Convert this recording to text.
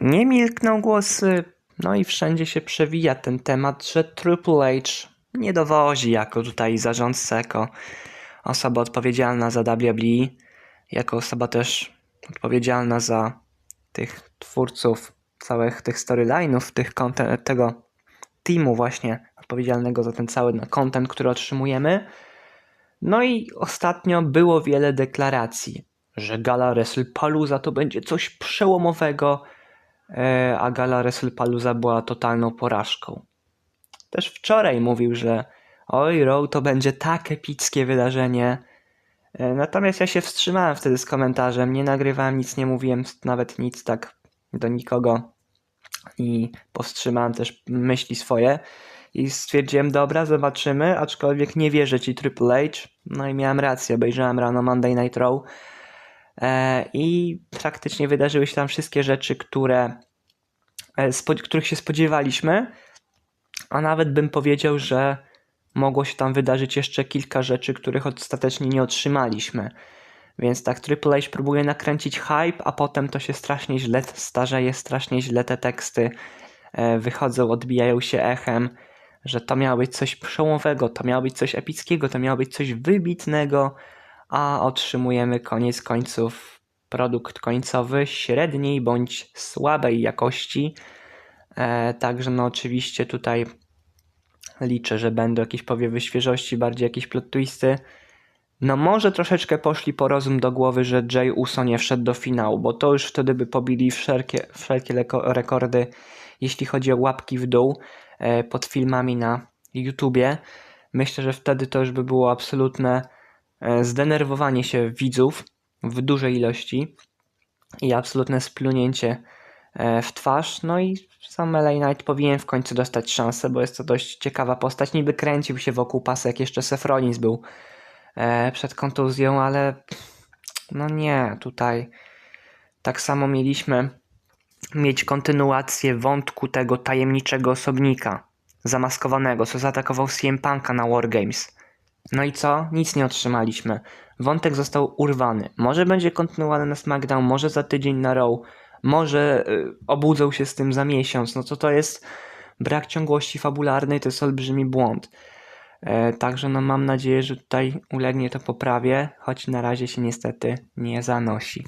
Nie milkną głosy, no i wszędzie się przewija ten temat, że Triple H nie dowozi jako tutaj zarządca, jako osoba odpowiedzialna za WWE, jako osoba też odpowiedzialna za tych twórców całych tych storyline'ów, tych tego teamu właśnie odpowiedzialnego za ten cały no, content, który otrzymujemy. No i ostatnio było wiele deklaracji, że gala WrestlePalooza to będzie coś przełomowego, a gala WrestlePalooza była totalną porażką. Też wczoraj mówił, że oj, Raw to będzie tak epickie wydarzenie. E, Natomiast ja się wstrzymałem wtedy z komentarzem, nie nagrywałem nic, nie mówiłem nawet nic tak do nikogo i powstrzymałem też myśli swoje i stwierdziłem, dobra, zobaczymy, aczkolwiek nie wierzę ci Triple H. No i miałem rację, obejrzałem rano Monday Night Raw e, i praktycznie wydarzyły się tam wszystkie rzeczy, które, e, których się spodziewaliśmy, a nawet bym powiedział, że mogło się tam wydarzyć jeszcze kilka rzeczy, których ostatecznie nie otrzymaliśmy. Więc tak Triple H próbuje nakręcić hype, a potem to się strasznie źle starzeje, strasznie źle te teksty e, wychodzą, odbijają się echem, że to miało być coś przełomowego, to miało być coś epickiego, to miało być coś wybitnego, a otrzymujemy koniec końców produkt końcowy średniej bądź słabej jakości. E, także no oczywiście tutaj liczę, że będą jakieś powiewy świeżości, bardziej jakieś plot twisty. No może troszeczkę poszli po rozum do głowy, że Jay Uso nie wszedł do finału, bo to już wtedy by pobili wszelkie, wszelkie rekordy, jeśli chodzi o łapki w dół e, pod filmami na YouTubie. Myślę, że wtedy to już by było absolutne e, zdenerwowanie się widzów w dużej ilości i absolutne splunięcie e, w twarz. No i sam LA Knight powinien w końcu dostać szansę, bo jest to dość ciekawa postać. Niby kręcił się wokół pasek, jeszcze Seth Rollins był e, przed kontuzją, ale no nie, tutaj tak samo mieliśmy mieć kontynuację wątku tego tajemniczego osobnika zamaskowanego, co zaatakował CM Punka na Wargames. No i co? Nic nie otrzymaliśmy. Wątek został urwany. Może będzie kontynuowany na SmackDown, może za tydzień na Raw, może y, obudzą się z tym za miesiąc. No to to jest brak ciągłości fabularnej, to jest olbrzymi błąd. E, Także no mam nadzieję, że tutaj ulegnie to poprawie, choć na razie się niestety nie zanosi.